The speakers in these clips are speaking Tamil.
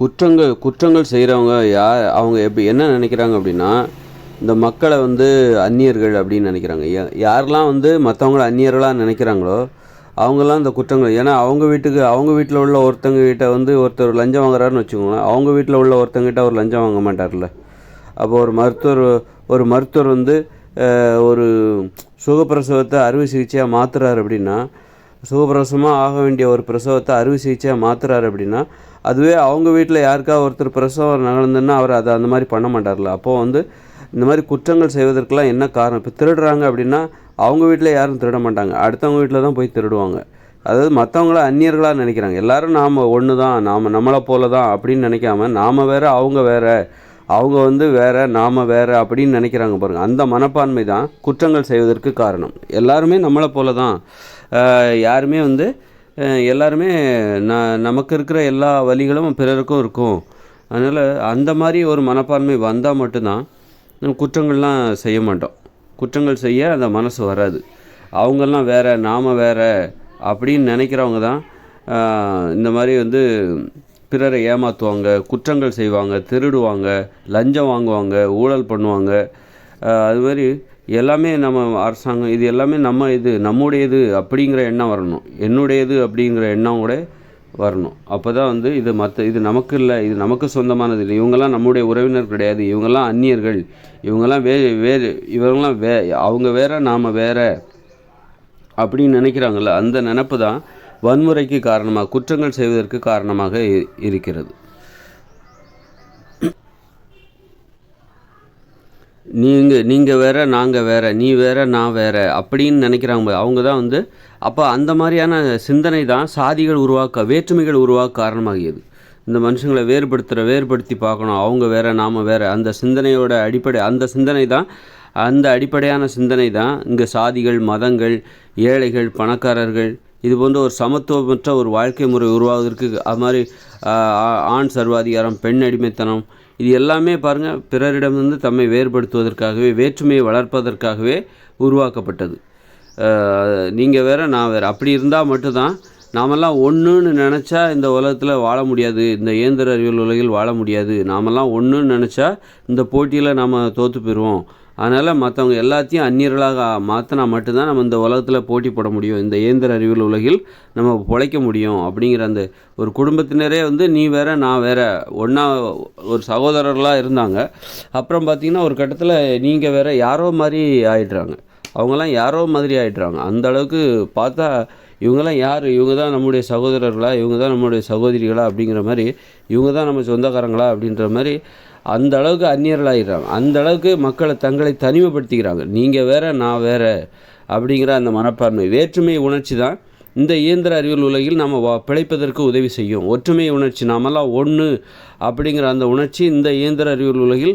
குற்றங்கள் குற்றங்கள் செய்கிறவங்க யார் அவங்க எப்படி என்ன நினைக்கிறாங்க அப்படின்னா இந்த மக்களை வந்து அந்நியர்கள் அப்படின்னு நினைக்கிறாங்க. யாரெல்லாம் வந்து மற்றவங்கள அந்நியர்களாக நினைக்கிறாங்களோ அவங்கெல்லாம் இந்த குற்றங்கள். ஏன்னா அவங்க வீட்டுக்கு அவங்க வீட்டில் உள்ள ஒருத்தங்க கிட்ட வந்து ஒருத்தர் லஞ்சம் வாங்குறாருன்னு வச்சுக்கோங்களேன். அவங்க வீட்டில் உள்ள ஒருத்தங்கிட்ட அவர் லஞ்சம் வாங்க மாட்டார்ல. அப்போ ஒரு மருத்துவர் ஒரு மருத்துவர் வந்து ஒரு சுகப்பிரசவத்தை அறுவை சிகிச்சையாக மாற்றுறாரு அப்படின்னா சுகப்பிரசவமாக ஆக வேண்டிய ஒரு பிரசவத்தை அறுவை சிகிச்சையாக மாற்றுறாரு அப்படின்னா அதுவே அவங்க வீட்டில் யாருக்கா ஒருத்தர் பிரசவம் நடந்துன்னா அவர் அதை அந்த மாதிரி பண்ண மாட்டார்ல. அப்போது வந்து இந்த மாதிரி குற்றங்கள் செய்வதற்கெல்லாம் என்ன காரணம்? இப்போ திருடுறாங்க அப்படின்னா அவங்க வீட்டில் யாரும் திருட மாட்டாங்க. அடுத்தவங்க வீட்டில் தான் போய் திருடுவாங்க. அதாவது மற்றவங்கள அந்நியர்களாக நினைக்கிறாங்க. எல்லாரும் நாம் ஒன்று தான் நாம் நம்மளை போல தான் அப்படின்னு நினைக்காம நாம் வேறு அவங்க வேறு அவங்க வந்து வேறு நாம வேறு அப்படின்னு நினைக்கிறாங்க பாருங்கள் அந்த மனப்பான்மை தான் குற்றங்கள் செய்வதற்கு காரணம். எல்லாருமே நம்மளை போல தான் யாருமே வந்து எல்லாருமே ந நமக்கு இருக்கிற எல்லா வழிகளும் பிறருக்கும் இருக்கும். அதனால் அந்த மாதிரி ஒரு மனப்பான்மை வந்தால் மட்டும்தான் நம்ம குற்றங்கள்லாம் செய்ய மாட்டோம். குற்றங்கள் செய்ய அந்த மனசு வராது. அவங்கெல்லாம் வேறு நாம வேறு அப்படின்னு நினைக்கிறவங்க தான் இந்த மாதிரி வந்து பிறரை ஏமாற்றுவாங்க குற்றங்கள் செய்வாங்க திருடுவாங்க லஞ்சம் வாங்குவாங்க ஊழல் பண்ணுவாங்க. அது மாதிரி எல்லாமே நம்ம அரசாங்கம் இது எல்லாமே நம்ம இது நம்முடையது அப்படிங்கிற எண்ணம் வரணும். என்னுடையது அப்படிங்கிற எண்ணம் கூட வரணும். அப்போ தான் வந்து இது மற்ற இது நமக்கு இல்லை இது நமக்கு சொந்தமானது இல்லை. இவங்கெல்லாம் நம்முடைய உறவினர் கிடையாது. இவங்கெல்லாம் அந்நியர்கள். இவங்கெல்லாம் வே வேறு இவங்கெல்லாம் வே அவங்க வேற நாம் வேற அப்படின்னு நினைக்கிறாங்கல்ல அந்த நினப்பு தான் வன்முறைக்கு காரணமாக குற்றங்கள் செய்வதற்கு காரணமாக இ- இருக்கிறது. நீங்கள் நீங்கள் வேறு நாங்கள் வேறு நீ வேறு நான் வேறு அப்படின்னு நினைக்கிறாங்க அவங்க தான் வந்து அப்போ அந்த மாதிரியான சிந்தனை தான் சாதிகள் உருவாக்க வேற்றுமைகள் உருவாக்க காரணமாகியது. இந்த மனுஷங்களை வேறுபடுத்துகிற வேறுபடுத்தி பார்க்கணும் அவங்க வேறு நாம் வேறு அந்த சிந்தனையோட அடிப்படை அந்த சிந்தனை தான் அந்த அடிப்படையான சிந்தனை தான் இங்கே சாதிகள் மதங்கள் ஏழைகள் பணக்காரர்கள் இது போன்ற ஒரு சமத்துவமற்ற ஒரு வாழ்க்கை முறை உருவாவதற்கு அது மாதிரி ஆண் சர்வாதிகாரம் பெண் அடிமைத்தனம் இது எல்லாமே பாருங்கள் பிறரிடமிருந்து தம்மை வேறுபடுத்துவதற்காகவே வேற்றுமையை வளர்ப்பதற்காகவே உருவாக்கப்பட்டது. நீங்கள் வேற நான் வேற. அப்படி இருந்தால் மட்டும்தான் நாமெல்லாம் ஒன்றுன்னு நினச்சா இந்த உலகத்தில் வாழ முடியாது இந்த இயந்திர அறிவியல் உலகில் வாழ முடியாது. நாமெல்லாம் ஒன்றுன்னு நினச்சா இந்த போட்டியில் நாம் தோற்று போயிடுவோம் அதனால் மற்றவங்க எல்லாத்தையும் அந்நியர்களாக மாற்றினா மட்டும்தான் நம்ம இந்த உலகத்தில் போட்டி போட முடியும். இந்த இயந்திர அறிவியல் உலகில் நம்ம பிழைக்க முடியும் அப்படிங்கிற அந்த ஒரு குடும்பத்தினரே வந்து நீ வேற நான் வேற ஒன்றா ஒரு சகோதரர்களாக இருந்தாங்க. அப்புறம் பார்த்திங்கன்னா ஒரு கட்டத்தில் நீங்கள் வேற யாரோ மாதிரி ஆயிடுறாங்க. அவங்கெல்லாம் யாரோ மாதிரி ஆயிடுறாங்க. அந்த அளவுக்கு பார்த்தா இவங்கெல்லாம் யார்? இவங்க தான் நம்முடைய சகோதரர்களா? இவங்க தான் நம்முடைய சகோதரிகளா? அப்படிங்கிற மாதிரி இவங்க தான் நம்ம சொந்தக்காரங்களா? அப்படின்ற மாதிரி அந்த அளவுக்கு அந்நியர்களாகிடுறாங்க அந்த அளவுக்கு மக்களை தங்களை தனிமைப்படுத்திக்கிறாங்க. நீங்கள் வேற நான் வேற அப்படிங்கிற அந்த மனப்பான்மை. வேற்றுமை உணர்ச்சி தான் இந்த இயந்திர அறிவியல் உலகில் நம்ம வா பிழைப்பதற்கு உதவி செய்யும். ஒற்றுமை உணர்ச்சி நாமெல்லாம் ஒன்று அப்படிங்கிற அந்த உணர்ச்சி இந்த இயந்திர அறிவியல் உலகில்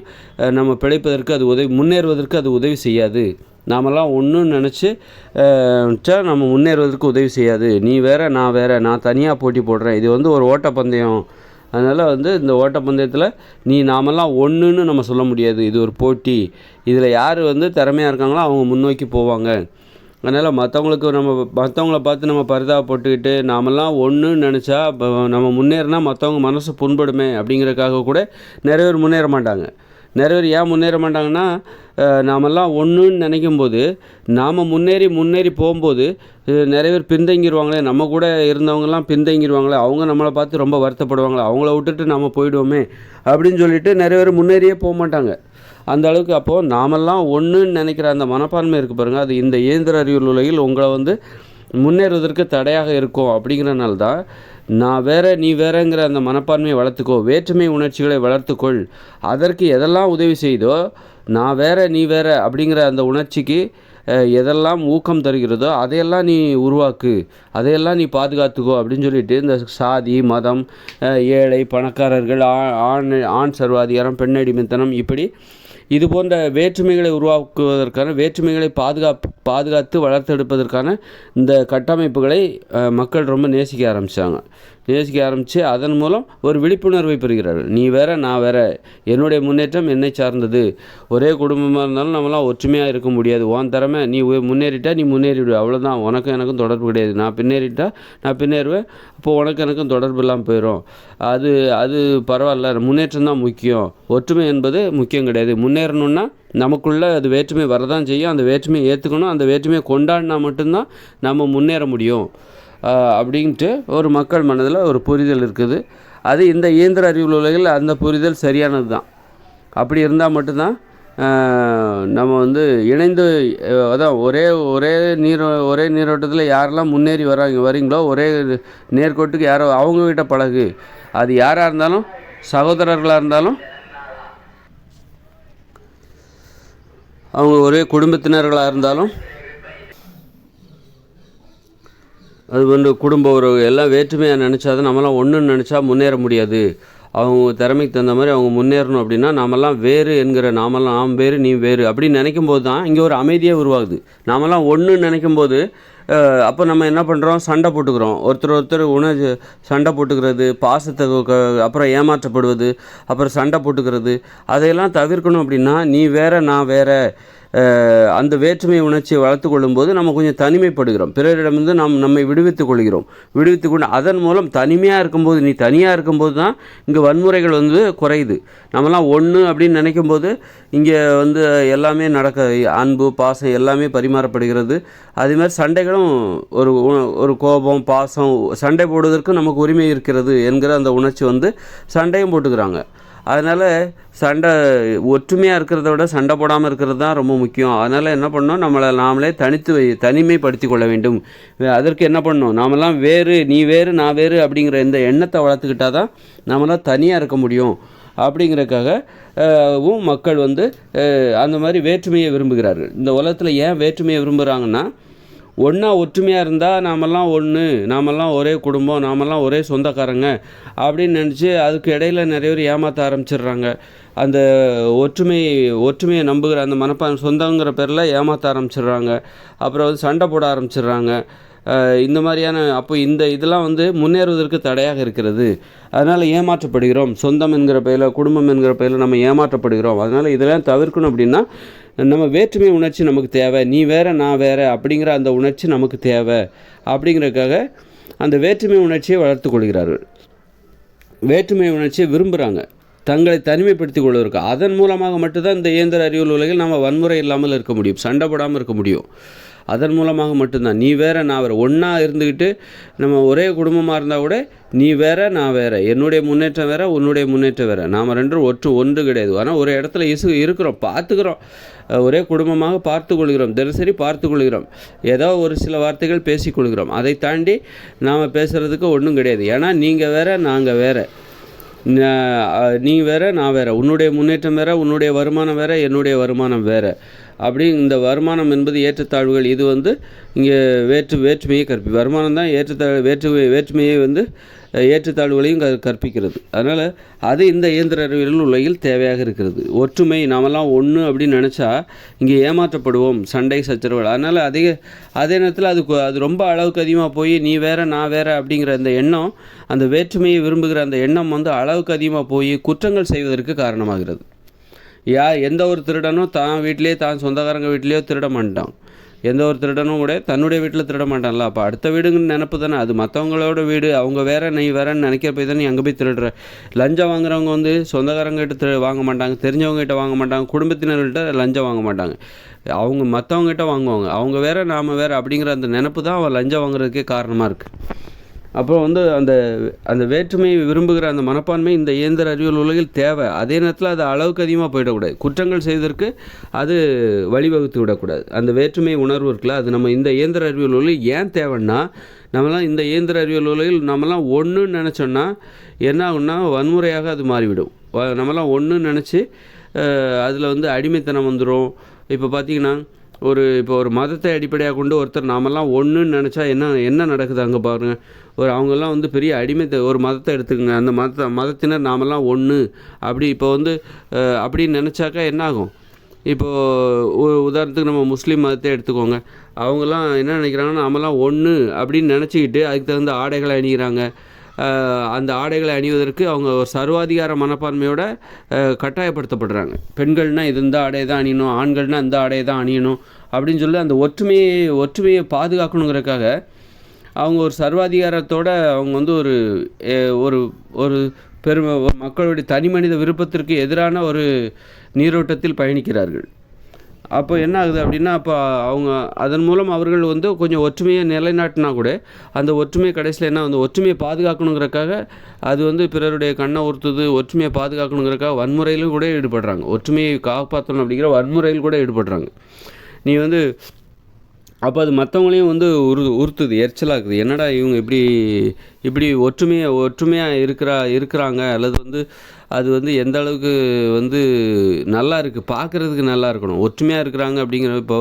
நம்ம பிழைப்பதற்கு அது உதவி முன்னேறுவதற்கு அது உதவி செய்யாது. நாமெல்லாம் ஒன்றுன்னு நினச்சி நம்ம முன்னேறுவதற்கு உதவி செய்யாது. நீ வேற நான் வேற நான் தனியாக போட்டி போடுறேன். இது வந்து ஒரு ஓட்டப்பந்தயம். அதனால் வந்து இந்த ஓட்டப்பந்தயத்தில் நீ நாமெல்லாம் ஒன்றுன்னு நம்ம சொல்ல முடியாது. இது ஒரு போட்டி. இதில் யார் வந்து திறமையாக இருக்காங்களோ அவங்க முன்னோக்கி போவாங்க. அதனால் மற்றவங்களுக்கு நம்ம மற்றவங்கள பார்த்து நம்ம பரிதாபப்பட்டுக்கிட்டு நாமெல்லாம் ஒன்றுன்னு நினச்சா இப்போ நம்ம முன்னேறினா மற்றவங்க மனசு புண்படுமே அப்படிங்கிறதுக்காக கூட நிறைய பேர் முன்னேற மாட்டாங்க. நிறைய பேர் ஏன் முன்னேற மாட்டாங்கன்னா நாமெல்லாம் ஒன்றுன்னு நினைக்கும் போது நாம் முன்னேறி முன்னேறி போகும்போது நிறைய பேர் பின்தங்கிடுவாங்களே நம்ம கூட இருந்தவங்கலாம் பின்தங்கிடுவாங்களே அவங்க நம்மளை பார்த்து ரொம்ப வருத்தப்படுவாங்களே அவங்கள விட்டுட்டு நம்ம போயிடுவோமே அப்படின்னு சொல்லிட்டு நிறைய பேர் முன்னேறியே போக மாட்டாங்க. அந்த அளவுக்கு அப்போது நாமெல்லாம் ஒன்றுன்னு நினைக்கிற அந்த மனப்பான்மை இருக்குது பாருங்கள் அது இந்த இயந்திர அறிவியல் உலகில் உங்களை வந்து முன்னேறுவதற்கு தடையாக இருக்கும் அப்படிங்கிறனால தான் நான் வேற நீ வேறங்கிற அந்த மனப்பான்மையை வளர்த்துக்கோ வேற்றுமை உணர்ச்சிகளை வளர்த்துக்கொள். அதற்கு எதெல்லாம் உதவி செய்தோ நான் வேற நீ வேற அப்படிங்கிற அந்த உணர்ச்சிக்கு எதெல்லாம் ஊக்கம் தருகிறதோ அதையெல்லாம் நீ உருவாக்கு. அதையெல்லாம் நீ பாதுகாத்துக்கோ அப்படின்னு சொல்லிட்டு இந்த சாதி மதம் ஏழை பணக்காரர்கள் ஆண் ஆண் சர்வாதிகாரம் பெண்ணடிமைத்தனம் இப்படி இது போன்ற வேற்றுமைகளை உருவாக்குவதற்கான வேற்றுமைகளை பாதுகாப்பு பாதுகாத்து வளர்த்தெடுப்பதற்கான இந்த கட்டமைப்புகளை மக்கள் ரொம்ப நேசிக்க ஆரம்பித்தாங்க நேசிக்க ஆரம்பித்து அதன் மூலம் ஒரு விழிப்புணர்வை பெறுகிறார்கள். நீ வேற நான் வேற. என்னுடைய முன்னேற்றம் என்னை சார்ந்தது. ஒரே குடும்பமாக இருந்தாலும் நம்மளாம் ஒற்றுமையாக இருக்க முடியாது. உன் திறமை நீ முன்னேறிட்டா நீ முன்னேறிவிடு. அவ்வளோதான் உனக்கும் எனக்கும் தொடர்பு கிடையாது. நான் பின்னேறிட்டா நான் பின்னேறுவேன். அப்போது உனக்கு எனக்கும் தொடர்பு இல்லாமல் போயிடும் அது அது பரவாயில்ல. முன்னேற்றம் தான் முக்கியம். ஒற்றுமை என்பது முக்கியம் கிடையாது. முன்னேறணும்னா நமக்குள்ள அது வேற்றுமை வரதான் செய்யும். அந்த வேற்றுமையை ஏற்றுக்கணும் அந்த வேற்றுமையை கொண்டாடினா மட்டும்தான் நம்ம முன்னேற முடியும். அப்படின்ட்டு ஒரு மக்கள் மனதில் ஒரு புரிதல் இருக்குது. அது இந்த இயந்திர அறிவியல் உலகில் அந்த புரிதல் சரியானது தான். அப்படி இருந்தால் மட்டும்தான் நம்ம வந்து இணைந்து அதான் ஒரே ஒரே நீர் ஒரே நீரோட்டத்தில் யாரெல்லாம் முன்னேறி வராங்க வரீங்களோ ஒரே நேர்கோட்டுக்கு யாரோ அவங்கக்கிட்ட பழகு. அது யாராக இருந்தாலும் சகோதரர்களாக இருந்தாலும் அவங்க ஒரே குடும்பத்தினர்களாக இருந்தாலும் அது வந்து குடும்ப உறவு எல்லாம் வேற்றுமையாக நினச்சா தான் நம்மலாம் ஒன்றுன்னு நினச்சா முன்னேற முடியாது. அவங்க திறமைக்கு தகுந்த மாதிரி அவங்க முன்னேறணும் அப்படின்னா நாமெல்லாம் வேறு என்கிற நாமெல்லாம் ஆம் வேறு நீ வேறு அப்படின்னு நினைக்கும் போது தான் இங்கே ஒரு அமைதியே உருவாகுது. நாமெல்லாம் ஒன்றுன்னு நினைக்கும் போது அப்போ நம்ம என்ன பண்ணுறோம் சண்டை போட்டுக்கிறோம். ஒருத்தர் ஒருத்தர் உணவு சண்டை போட்டுக்கிறது பாசத்தை க- அப்புறம் ஏமாற்றப்படுவது அப்புறம் சண்டை போட்டுக்கிறது அதையெல்லாம் தவிர்க்கணும் அப்படின்னா நீ வேற நான் வேற அந்த வேற்றுமை உணர்ச்சியை வளர்த்து கொள்ளும்போது நம்ம கொஞ்சம் தனிமைப்படுகிறோம். பிறரிடமிருந்து நாம் நம்மை விடுவித்துக் கொள்கிறோம். விடுவித்து கொண்டு அதன் மூலம் தனிமையாக இருக்கும்போது நீ தனியாக இருக்கும்போது தான் இங்கே வன்முறைகள் வந்து குறையுது. நம்மலாம் ஒன்று அப்படின்னு நினைக்கும் போது இங்கே வந்து எல்லாமே நடக்க அன்பு பாசம் எல்லாமே பரிமாறப்படுகிறது. அதே மாதிரி சண்டைகளும் ஒரு ஒரு கோபம் பாசம் சண்டை போடுவதற்கு நமக்கு உரிமை இருக்கிறது என்கிற அந்த உணர்ச்சி வந்து சண்டையும் போட்டுக்கிறாங்க. அதனால் சண்டை ஒற்றுமையாக இருக்கிறத விட சண்டை போடாமல் இருக்கிறது தான் ரொம்ப முக்கியம். அதனால் என்ன பண்ணோம் நம்மளை நாமளே தனித்து வை தனிமைப்படுத்தி கொள்ள வேண்டும். அதற்கு என்ன பண்ணணும்? நாமெல்லாம் வேறு நீ வேறு நான் வேறு அப்படிங்கிற இந்த எண்ணத்தை வளர்த்துக்கிட்டா தான் நம்மளாம் தனியாக இருக்க முடியும். அப்படிங்கிறக்காகவும் மக்கள் வந்து அந்த மாதிரி வேற்றுமையை விரும்புகிறார்கள். இந்த உலகத்தில் ஏன் வேற்றுமையை விரும்புகிறாங்கன்னா ஒன்றா ஒற்றுமையாக இருந்தால் நாமெல்லாம் ஒன்று நாமெல்லாம் ஒரே குடும்பம் நாமெல்லாம் ஒரே சொந்தக்காரங்க அப்படின்னு நினச்சி அதுக்கு இடையில நிறைய பேர் ஏமாற்ற ஆரம்பிச்சிடுறாங்க. அந்த ஒற்றுமை ஒற்றுமையை நம்புகிற அந்த மனப்பான் சொந்தங்கிற பேரில் ஏமாற்ற ஆரம்பிச்சிடுறாங்க. அப்புறம் வந்து சண்டை போட ஆரம்பிச்சிடுறாங்க. இந்த மாதிரியான அப்போ இந்த இதெல்லாம் வந்து முன்னேறுவதற்கு தடையாக இருக்கிறது. அதனால் ஏமாற்றப்படுகிறோம். சொந்தம் என்கிற பெயரில் குடும்பம் என்கிற பெயரில் நம்ம ஏமாற்றப்படுகிறோம். அதனால் இதெல்லாம் தவிர்க்கணும் அப்படின்னா நம்ம வேற்றுமை உணர்ச்சி நமக்கு தேவை. நீ வேற நான் வேற அப்படிங்கிற அந்த உணர்ச்சி நமக்கு தேவை. அப்படிங்கிறதுக்காக அந்த வேற்றுமை உணர்ச்சியை வளர்த்து கொள்கிறார்கள். வேற்றுமை உணர்ச்சியை விரும்புகிறாங்க தங்களை தனிமைப்படுத்தி கொள்வதற்கு. அதன் மூலமாக மட்டும்தான் இந்த இயந்திர அறிவியல் உலகில் நம்ம வன்முறை இல்லாமல் இருக்க முடியும். சண்டை போடாமல் இருக்க முடியும். அதன் மூலமாக மட்டும்தான். நீ வேற நான் வேறு. ஒன்றா இருந்துக்கிட்டு நம்ம ஒரே குடும்பமாக இருந்தால் கூட நீ வேற நான் வேற. என்னுடைய முன்னேற்றம் வேற உன்னுடைய முன்னேற்றம் வேற. நாம் ரெண்டும் ஒற்று ஒன்று கிடையாது. ஆனால் ஒரு இடத்துல இசு இருக்கிறோம் பார்த்துக்கிறோம். ஒரே குடும்பமாக பார்த்து கொள்கிறோம். தினசரி பார்த்து கொள்கிறோம். ஏதோ ஒரு சில வார்த்தைகள் பேசிக்கொள்கிறோம் அதை தாண்டி நாம் பேசுகிறதுக்கு ஒன்றும் கிடையாது. ஏன்னா நீங்கள் வேற நாங்கள் வேற. நீ வேற நான் வேற. உன்னுடைய முன்னேற்றம் வேற உன்னுடைய வருமானம் வேற என்னுடைய வருமானம் வேற. அப்படி இந்த வருமானம் என்பது ஏற்றத்தாழ்வுகள். இது வந்து இங்கே வேற்று வேற்றுமையை கற்பி வருமானம் தான் ஏற்றத்தாழ் வேற்று வேற்றுமையை வந்து ஏற்றத்தாழ்வுகளையும் க கற்பிக்கிறது. அதனால் அது இந்த இயந்திர அறிவியல் உலகில் தேவையாக இருக்கிறது. ஒற்றுமை நாமெல்லாம் ஒன்று அப்படின்னு நினச்சா இங்கே ஏமாற்றப்படுவோம். சண்டை சச்சரவுகள். அதனால் அதிக அதே நேரத்தில் அது அது ரொம்ப அளவுக்கு அதிகமாக போய் நீ வேற நான் வேற அப்படிங்கிற அந்த எண்ணம் அந்த வேற்றுமையை விரும்புகிற அந்த எண்ணம் வந்து அளவுக்கு அதிகமாக போய் குற்றங்கள் செய்வதற்கு காரணமாகிறது. யா எந்த ஒரு திருடனும் தான் வீட்டிலேயே தான் சொந்தக்காரங்க வீட்லேயோ திருட மாட்டான். எந்த ஒரு திருடனும் கூட தன்னுடைய வீட்டில் திருட மாட்டான்ல. அப்போ அடுத்த வீடுங்கன்னு நினப்பு தானே? அது மற்றவங்களோட வீடு. அவங்க வேற நீ வேறன்னு நினைக்கிற போய் தானே அங்கே போய் திருடுற. லஞ்சம் வாங்குறவங்க வந்து சொந்தக்காரங்ககிட்ட திரு வாங்க மாட்டாங்க. தெரிஞ்சவங்ககிட்ட வாங்க மாட்டாங்க. குடும்பத்தினர்கிட்ட லஞ்சம் வாங்க மாட்டாங்க. அவங்க மற்றவங்ககிட்ட வாங்குவாங்க. அவங்க வேற நாம் வேற அப்படிங்கிற அந்த நினப்பு தான் அவன் லஞ்சம் வாங்குறதுக்கே காரணமாக இருக்குது அப்புறம் வந்து அந்த அந்த வேற்றுமையை விரும்புகிற அந்த மனப்பான்மை இந்த இயந்திர அறிவியல் உலகில் தேவை. அதே நேரத்தில் அது அளவுக்கு அதிகமாக போயிடக்கூடாது. குற்றங்கள் செய்வதற்கு அது வழிவகுத்து விடக்கூடாது. அந்த வேற்றுமை உணர்வு இருக்குல்ல அது நம்ம இந்த இயந்திர அறிவியல் உலகில் ஏன் தேவைன்னா நம்மலாம் இந்த இயந்திர அறிவியல் உலகில் நம்மலாம் ஒன்றுன்னு நினச்சோன்னா என்ன ஆகுன்னா வன்முறையாக அது மாறிவிடும். நம்மலாம் ஒன்றுன்னு நினச்சி அதில் வந்து அடிமைத்தனம் வந்துடும் இப்போ பார்த்தீங்கன்னா ஒரு இப்போ ஒரு மதத்தை அடிப்படையாக கொண்டு ஒருத்தர் நாமெல்லாம் ஒன்றுன்னு நினச்சா என்ன என்ன நடக்குது அங்கே பாருங்கள் ஒரு அவங்கெல்லாம் வந்து பெரிய அடிமைத்த ஒரு மதத்தை எடுத்துக்கங்க. அந்த மதத்தை மதத்தினர் நாமெல்லாம் ஒன்று அப்படி இப்போ வந்து அப்படின்னு நினச்சாக்கா என்ன ஆகும்? இப்போது ஒரு உதாரணத்துக்கு நம்ம முஸ்லீம் மதத்தை எடுத்துக்கோங்க. அவங்கெல்லாம் என்ன நினைக்கிறாங்கன்னா நாமெல்லாம் ஒன்று அப்படின்னு நினச்சிக்கிட்டு அதுக்கு தகுந்த ஆடைகளை அணிகிறாங்க அந்த ஆடைகளை அணிவதற்கு அவங்க ஒரு சர்வாதிகார மனப்பான்மையோட கட்டாயப்படுத்தப்படுறாங்க. பெண்கள்னால் இது இந்த ஆடையை தான் அணியணும் ஆண்கள்னால் இந்த ஆடையை தான் அணியணும் அப்படின்னு சொல்லி அந்த ஒற்றுமையை ஒற்றுமையை பாதுகாக்கணுங்கிறதுக்காக அவங்க ஒரு சர்வாதிகாரத்தோட அவங்க வந்து ஒரு ஒரு ஒரு பெருமை மக்களுடைய தனி மனித விருப்பத்திற்கு எதிரான ஒரு நீரோட்டத்தில் பயணிக்கிறார்கள். அப்போ என்ன ஆகுது அப்படின்னா அப்போ அவங்க அதன் மூலம் அவர்கள் வந்து கொஞ்சம் ஒற்றுமையை நிலைநாட்டினா கூட அந்த ஒற்றுமை கடைசியில் என்ன வந்து ஒற்றுமையை பாதுகாக்கணுங்கிறக்காக அது வந்து பிறருடைய கண்ணை உறுத்துது ஒற்றுமையை பாதுகாக்கணுங்கிறக்காக வன்முறையிலும் கூட ஈடுபடுறாங்க. ஒற்றுமையை காப்பாற்றணும் அப்படிங்கிற வன்முறையில் கூட ஈடுபடுறாங்க. நீ வந்து அப்போ அது மற்றவங்களையும் வந்து உரு உறுத்துது எரிச்சலாக்குது. என்னடா இவங்க இப்படி இப்படி ஒற்றுமையாக ஒற்றுமையாக இருக்கிறா இருக்கிறாங்க அல்லது வந்து அது வந்து எந்த அளவுக்கு வந்து நல்லா இருக்குது பார்க்குறதுக்கு நல்லா இருக்கணும். ஒற்றுமையாக இருக்கிறாங்க அப்படிங்கிற இப்போ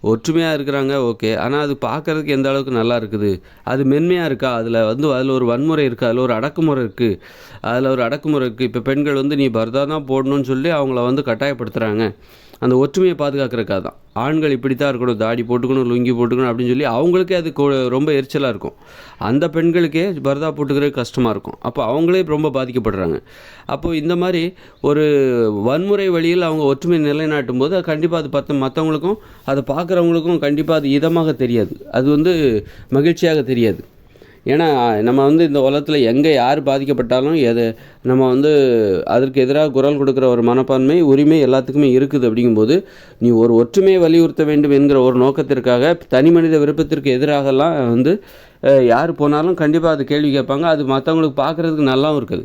ஒற்றுமையாக இருக்கிறாங்க ஓகே. ஆனால் அது பார்க்குறதுக்கு எந்த அளவுக்கு நல்லா இருக்குது? அது மென்மையாக இருக்கா? அதில் வந்து அதில் ஒரு வன்முறை இருக்குது அதில் ஒரு அடக்குமுறை இருக்குது அதில் ஒரு அடக்குமுறை இருக்குது இப்போ பெண்கள் வந்து நீ பர்தா தான் போடணும்னு சொல்லி அவங்கள வந்து கட்டாயப்படுத்துகிறாங்க அந்த ஒற்றுமையை பாதுகாக்கிறக்காக தான் ஆண்கள் இப்படி தான் இருக்கணும் தாடி போட்டுக்கணும் லுங்கி போட்டுக்கணும் அப்படின்னு சொல்லி அவங்களுக்கே அது கொ- ரொம்ப எரிச்சலாக இருக்கும். அந்த பெண்களுக்கே பர்தா போட்டுக்கிறது கஷ்டமாக இருக்கும். அப்போ அவங்களே ரொம்ப பாதிக்கப்படுறாங்க. அப்போது இந்த மாதிரி ஒரு வன்முறை வழியில் அவங்க ஒற்றுமை நிலைநாட்டும் போது கண்டிப்பாக அது பத்த மற்றவங்களுக்கும் அதை பார்க்குறவங்களுக்கும் கண்டிப்பாக அது இதமாக தெரியாது. அது வந்து மகிழ்ச்சியாக தெரியாது. ஏன்னா நம்ம வந்து இந்த உலகத்தில் எங்கே யார் பாதிக்கப்பட்டாலும் எது நம்ம வந்து அதற்கு எதிராக குரல் கொடுக்குற ஒரு மனப்பான்மை உரிமை எல்லாத்துக்குமே இருக்குது அப்படிங்கும்போது நீ ஒரு ஒற்றுமையை வலியுறுத்த வேண்டும் என்கிற ஒரு நோக்கத்திற்காக தனி மனித விருப்பத்திற்கு எதிராகலாம் வந்து யார் போனாலும் கண்டிப்பாக அது கேள்வி கேட்பாங்க. அது மற்றவங்களுக்கு பார்க்குறதுக்கு நல்லாவும் இருக்குது.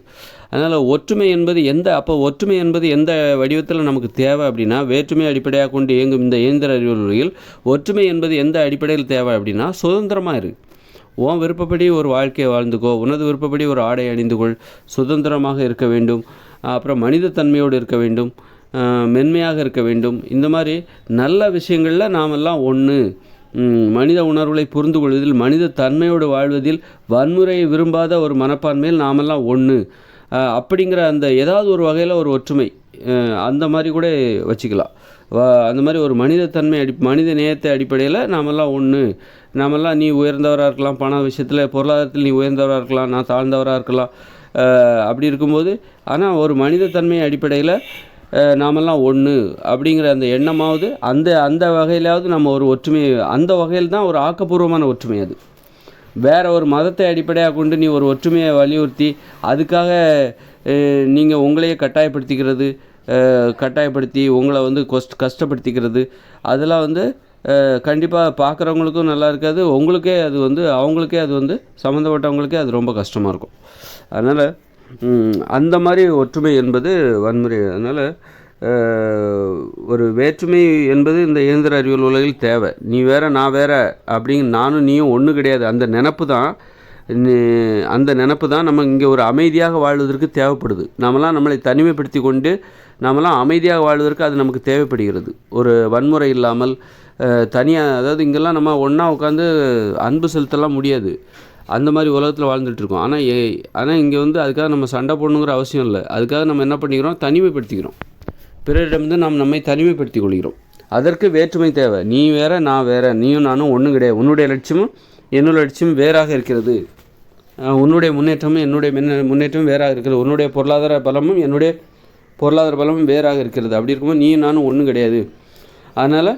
அதனால் ஒற்றுமை என்பது எந்த அப்போ ஒற்றுமை என்பது எந்த வடிவத்தில் நமக்கு தேவை அப்படின்னா வேற்றுமை அடிப்படையாக கொண்டு இயங்கும் இந்த இயந்திர அறிவுரையில் ஒற்றுமை என்பது எந்த அடிப்படையில் தேவை அப்படின்னா சுதந்திரமாக இருக்குது உன் விருப்பப்படி ஒரு வாழ்க்கையை வாழ்ந்துக்கோ உனது விருப்பப்படி ஒரு ஆடை அணிந்து கொள் சுதந்திரமாக இருக்க வேண்டும் அப்புறம் மனிதத்தன்மையோடு இருக்க வேண்டும் மென்மையாக இருக்க வேண்டும். இந்த மாதிரி நல்ல விஷயங்களில் நாமெல்லாம் ஒன்று மனித உணர்வுகளை புரிந்து கொள்வதில் மனித தன்மையோடு வாழ்வதில் வன்முறையை விரும்பாத ஒரு மனப்பான்மையில் நாமெல்லாம் ஒன்று அப்படிங்கிற அந்த ஏதாவது ஒரு வகையில் ஒரு ஒற்றுமை அந்த மாதிரி கூட வச்சுக்கலாம். அந்த மாதிரி ஒரு மனிதத்தன்மை அடி மனித நேயத்தை அடிப்படையில் நாமெல்லாம் ஒன்று நாமெல்லாம் நீ உயர்ந்தவராக இருக்கலாம் பண விஷயத்தில் பொருளாதாரத்தில் நீ உயர்ந்தவராக இருக்கலாம் நான் தாழ்ந்தவராக இருக்கலாம். அப்படி இருக்கும்போது ஆனால் ஒரு மனிதத்தன்மை அடிப்படையில் நாமெல்லாம் ஒன்று அப்படிங்கிற அந்த எண்ணமாவது அந்த அந்த வகையிலாவது நம்ம ஒரு ஒற்றுமை அந்த வகையில் தான் ஒரு ஆக்கப்பூர்வமான ஒற்றுமை அது. வேற ஒரு மதத்தை அடிப்படையாக கொண்டு நீ ஒரு ஒற்றுமையை வலியுறுத்தி அதுக்காக நீங்கள் உங்களையே கட்டாயப்படுத்திக்கிறது கட்டாயப்படுத்தி உங்களை வந்து கொஸ்ட் கஷ்டப்படுத்திக்கிறது. அதெல்லாம் வந்து கண்டிப்பாக பார்க்குறவங்களுக்கும் நல்லா இருக்காது. உங்களுக்கே அது வந்து அவங்களுக்கே அது வந்து சம்மந்தப்பட்டவங்களுக்கே அது ரொம்ப கஷ்டமாக இருக்கும். அதனால் அந்த மாதிரி ஒற்றுமை என்பது வன்முறை. அதனால் ஒரு வேற்றுமை என்பது இந்த இயந்திர அறிவியல் உலகில் தேவை. நீ வேற நான் வேற அப்படிங்க நானும் நீயும் ஒன்று கிடையாது. அந்த நினப்பு தான் அந்த நினப்பு தான் நம்ம இங்கே ஒரு அமைதியாக வாழ்வதற்கு தேவைப்படுது. நம்மளாம் நம்மளை தனிமைப்படுத்தி கொண்டு நம்மளாம் அமைதியாக வாழ்வதற்கு அது நமக்கு தேவைப்படுகிறது. ஒரு வன்முறை இல்லாமல் தனியாக அதாவது இங்கெல்லாம் நம்ம ஒன்றா உட்காந்து அன்பு செலுத்தலாம் முடியாது. அந்த மாதிரி உலகத்தில் வாழ்ந்துட்டுருக்கோம் ஆனால் ஏ ஆனால் இங்கே வந்து அதுக்காக நம்ம சண்டை போடணுங்கிற அவசியம் இல்லை. அதுக்காக நம்ம என்ன பண்ணிக்கிறோம்? தனிமைப்படுத்திக்கிறோம். பிறரிடமிருந்து நாம் நம்மை தனிமைப்படுத்திக் கொள்கிறோம் அதற்கு வேற்றுமை தேவை. நீ வேற நான் வேற நீயும் நானும் ஒன்றும் கிடையாது. உன்னுடைய லட்சியமும் என்னோட லட்சியமும் வேறாக இருக்கிறது. உன்னுடைய முன்னேற்றமும் என்னுடைய முன்னேற்றமும் வேறாக இருக்கிறது. உன்னுடைய பொருளாதார பலமும் என்னுடைய பொருளாதார பலமும் வேறாக இருக்கிறது. அப்படி இருக்கும்போது நீயும் நானும் ஒன்றும் கிடையாது. அதனால்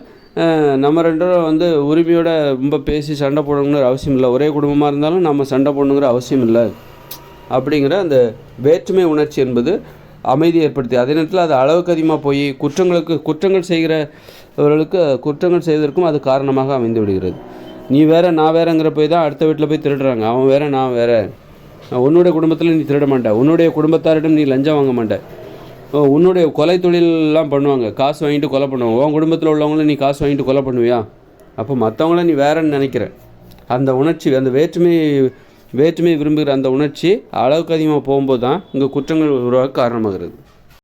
நம்ம ரெண்டு வந்து உரிமையோட ரொம்ப பேசி சண்டை போடணுங்கிற அவசியம் இல்லை. ஒரே குடும்பமாக இருந்தாலும் நம்ம சண்டை போடணுங்கிற அவசியம் இல்லை. அப்படிங்கிற அந்த வேற்றுமை உணர்ச்சி என்பது அமைதி ஏற்படுத்தி அதே நேரத்தில் அது அளவுக்கு அதிகமாக போய் குற்றங்களுக்கு குற்றங்கள் செய்கிறவர்களுக்கு குற்றங்கள் செய்வதற்கும் அது காரணமாக அமைந்து விடுகிறது. நீ வேற நான் வேறங்கிற போய் தான் அடுத்த வீட்டில் போய் திருடுறாங்க. அவன் வேற நான் வேற. உன்னுடைய குடும்பத்தில் நீ திருட மாட்ட. உன்னுடைய குடும்பத்தாரிடம் நீ லஞ்சம் வாங்க மாட்ட. உன்னுடைய கொலை தொழிலெலாம் பண்ணுவாங்க. காசு வாங்கிட்டு கொலை பண்ணுவாங்க. உன் குடும்பத்தில் உள்ளவங்கள நீ காசு வாங்கிட்டு கொலை பண்ணுவியா? அப்போ மற்றவங்கள நீ வேறன்னு நினைக்கிற. அந்த உணர்ச்சி அந்த வேற்றுமை வேற்றுமை விரும்புகிற அந்த உணர்ச்சி அளவுக்கு அதிகமாக போகும்போது தான் இங்கே குற்றங்கள் உருவாக காரணமாகிறது.